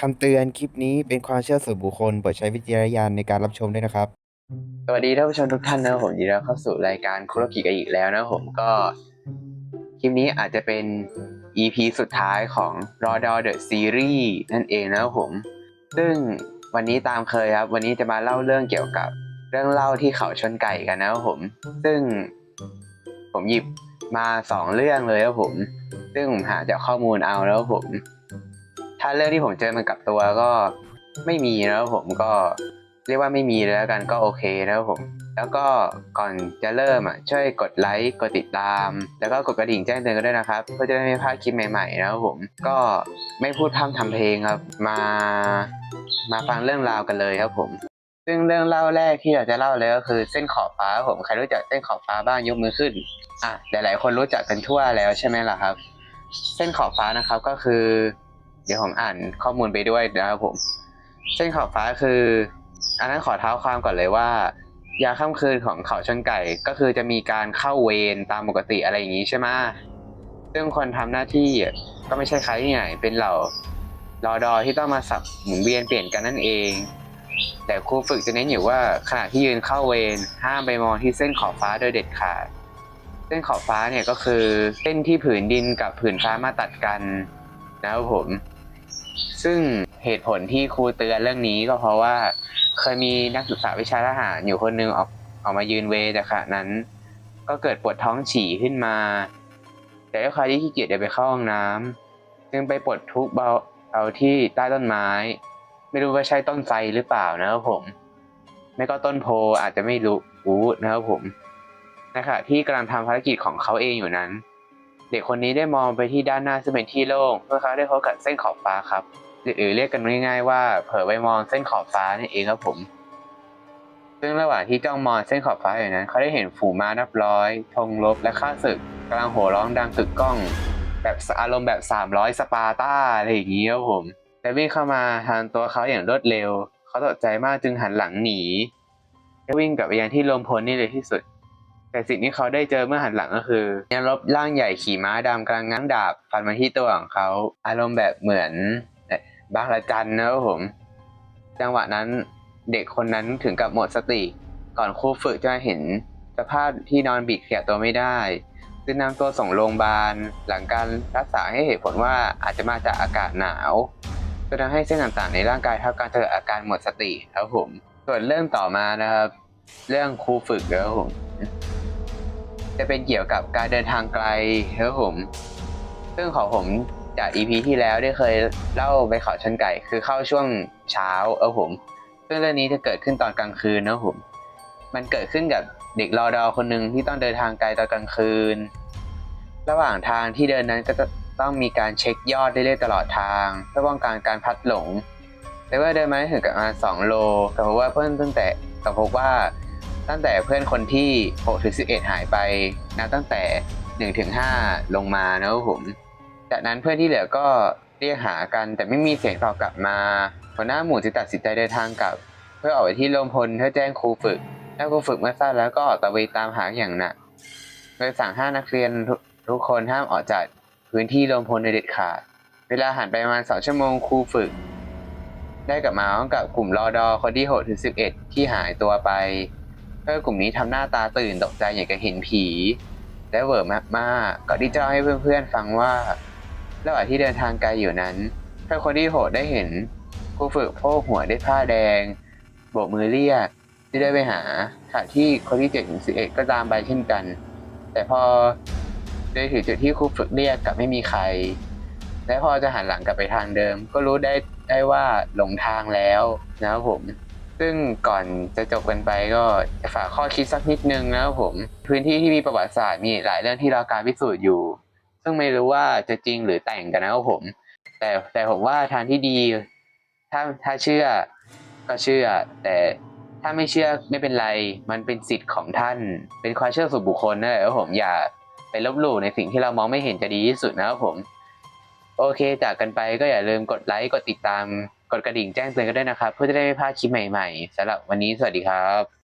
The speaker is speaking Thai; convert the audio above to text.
คำเตือนคลิปนี้เป็นความเชื่อส่วนบุคคลโปรดใช้วิจารณญาณในการรับชมด้วยนะครับ สวัสดีท่านผู้ชมทุกท่านนะครับผมยินดีต้อนรับเข้าสู่รายการคุโรกิกันอีกแล้วนะครับผมก็คลิปนี้อาจจะเป็น EP สุดท้ายของ r o d o The Series นั่นเองนะครับผม ซึ่งวันนี้ตามเคยครับ วันนี้จะมาเล่าเรื่องเกี่ยวกับเรื่องเล่าที่เขาชนไก่กันนะครับผม ซึ่งผมหยิบมาสองเรื่องเลยครับผม ซึ่งผมหาจากข้อมูลเอาแล้วผม ถ้าเรื่องที่ผมเจอมันกับตัวก็ไม่มีนะครับผมก็เรียกว่าไม่มีแล้วกันก็โอเคนะครับผม แล้วก็ก่อนจะเริ่มอะช่วยกดไลค์กดติดตาม แล้วก็กดกระดิ่งแจ้งเตือนกันด้วยนะครับ เพื่อจะได้ไม่พลาดคลิปใหม่ๆนะครับผมก็ไม่พูดพร่ำทำเพลงครับ มามาฟังเรื่องราวกันเลยครับผม ซึ่งเรื่องเล่าแรกที่เราจะเล่าเลยก็คือเส้นขอบฟ้าผมใครรู้จักเส้นขอบฟ้าบ้างยกมือขึ้นอะหลายๆคนรู้จักกันทั่วแล้วใช่ไหมล่ะครับ เส้นขอบฟ้านะครับก็คือ เดี๋ยวผมอ่านข้อมูลไปด้วยนะครับผม เส้นขอบฟ้าคือ อันนั้นขอเท้าความก่อนเลยว่า ยาค่ำคืนของเขาชนไก่ก็คือจะมีการเข้าเวรตามปกติอะไรอย่างนี้ใช่ไหมซึ่งคนทำหน้าที่ก็ไม่ใช่ใครที่ไหนเป็นเหล่ารอดอที่ต้องมาสับหมุนเวียนเปลี่ยนกันนั่นเอง แต่ครูฝึกจะเน้นอยู่ว่าขณะที่ยืนเข้าเวรห้ามไปมองที่เส้นขอบฟ้าโดยเด็ดขาด เส้นขอบฟ้าเนี่ยก็คือเส้นที่ผืนดินกับผืนฟ้ามาตัดกันนะครับผม ซึ่งเหตุผลที่ครูเตือนเรื่องนี้ก็เพราะว่า เคยมีนักศึกษาวิชาทหารอยู่คนหนึงออกออกมายืนเวรแต่ขณะนั้น ก็เกิดปวดท้องฉี่ขึ้นมา แต่ด้วยความที่ขี้เกียจจะไปเข้าห้องน้ำจึงไปปลดทุกข์เบาเอาที่ใต้ต้นไม้ ไม่รู้ว่าใช่ต้นไทรหรือเปล่านะครับผมไม่ก็ต้นโพอาจจะไม่รู้รู้นะครับผมนขณะที่กำลังทำภารกิจของเขาเองอยู่นั้น เด็กคนนี้ได้มองไปที่ด้านหน้าซึ่งเป็นที่โล่งเพื่อเขาได้พบกับเส้นขอบฟ้าครับหรือเรียกกันง่ายๆว่า เผลอไปมองเส้นขอบฟ้านี่เองครับผม ซึ่งระหว่างที่จ้องมองเส้นขอบฟ้าอยู่นั้น เขาได้เห็นฝูงม้านับร้อยธงรบและข้าศึกกำลังโห่ร้องดังกึกก้อง แบบอารมณ์แบบ 300 สปาร์ตาอะไรอย่างนี้ครับผมและวิ่งเข้ามาทางตัวเขาอย่างรวดเร็ว เขาตกใจมากจึงหันหลังหนี และวิ่งกลับไปยังที่ลมพลนี่เลยที่สุด แต่สิ่งที่เขาได้เจอเมื่อหันหลังก็คือยันรบร่างใหญ่ขี่ม้าดำกลังง้างดาบฟันมาที่ตัวของเขาอารมณ์แบบเหมือนบางระจันนะครับผม จังหวะนั้นเด็กคนนั้นถึงกับหมดสติ ก่อนครูฝึกจะเห็นสภาพที่นอนบิดเขียตัวไม่ได้จึงนำตัวส่งโรงพยาบาล หลังการรักษาให้เหตุผลว่าอาจจะมาจากอากาศหนาวจนทำให้เส้นต่างๆในร่างกายท่ากันเกิดอาการหมดสติครับผม ส่วนเรื่องต่อมานะครับ เรื่องครูฝึกครับผม จะเป็นเกี่ยวกับการเดินทางไกลครับผม ซึ่งของผมจาก EP ที่แล้วได้เคยเล่าไปเขาชนไก่ คือเข้าช่วงเช้าเออผม ซึ่งเรื่องนี้จะเกิดขึ้นตอนกลางคืนนะผม มันเกิดขึ้นกับเด็กรอดอคนหนึ่งที่ต้องเดินทางไกลตอนกลางคืน ระหว่างทางที่เดินนั้นก็จะต้องมีการเช็คยอดเรื่อยๆตลอดทาง เพื่อป้องกันการพัดหลง แต่ว่าเดินมาได้ถึงประมาณสองโลแต่พบว่าเพื่อนตั้งแต่แต่พบว่า ตั้งแต่เพื่อนคนที่6ถึง11 หายไปนับตั้งแต่1ถึง5ลงมานะครับผม จากนั้นเพื่อนที่เหลือก็เรียกหากันแต่ไม่มีเสียงตอบกลับมาหัวหน้าหมู่จึงตัดสินใจเดินทางกลับ เพื่อออกไปที่โรงพลเพื่อแจ้งครูฝึกและครูฝึกเมื่อทราบแล้วก็ออกตะเวนตามหาอย่างหนักโดยสั่งห้านักเรียนทุกทุกคนห้ามออกจากพื้นที่โรงพลโดยเด็ดขาด เวลาผ่านไปประมาณสองชั่วโมงครูฝึก ได้กลับมาพร้อมกับกลุ่มรอดอคนที่6ถึง11ที่หายตัวไป เพื่อกลุ่มนี้ทำหน้าตาตื่นตกใจอย่างกับเห็นผี และเวอร์มากๆก่อนที่จะเล่าให้เพื่อนๆฟังว่าระหว่างที่เดินทางไกลอยู่นั้นเพื่อนคนที่โหดได้เห็นครูฝึกโพกหัวด้วยผ้าแดงโบกมือเรียกที่ได้ไปหาขณะที่คนที่เจ็ดถึงสิบเอ็ดก็ตามไปเช่นกัน แต่พอได้ถึงจุดที่ครูฝึกเรียกกลับไม่มีใคร และพอจะหันหลังกลับไปทางเดิม ก็รู้ได้ได้ว่าหลงทางแล้วนะครับผม ซึ่งก่อนจะจบกันไปก็จะฝากข้อคิดสักนิดนึงนะครับผม พื้นที่ที่มีประวัติศาสตร์มีหลายเรื่องที่เรอการพิสูจน์อยู่ ซึ่งไม่รู้ว่าจะจริงหรือแต่งกันนะครับผม แต่แต่ผมว่าทางที่ดี ถ้าถ้าเชื่อก็เชื่อ แต่ถ้าไม่เชื่อไม่เป็นไร มันเป็นสิทธิ์ของท่าน เป็นความเชื่อส่วนบุคคลนะครับผมอย่าไปลบหลู่ในสิ่งที่เรามองไม่เห็นจะดีที่สุดนะครับผม โอเคจากกันไปก็อย่าลืมกดไลค์กดติดตาม ดกระดิ่งแจ้งเตือนกันด้วยนะครับ เพื่อจะได้ไม่พลาดคลิปใหม่ๆสำหรับวันนี้สวัสดีครับ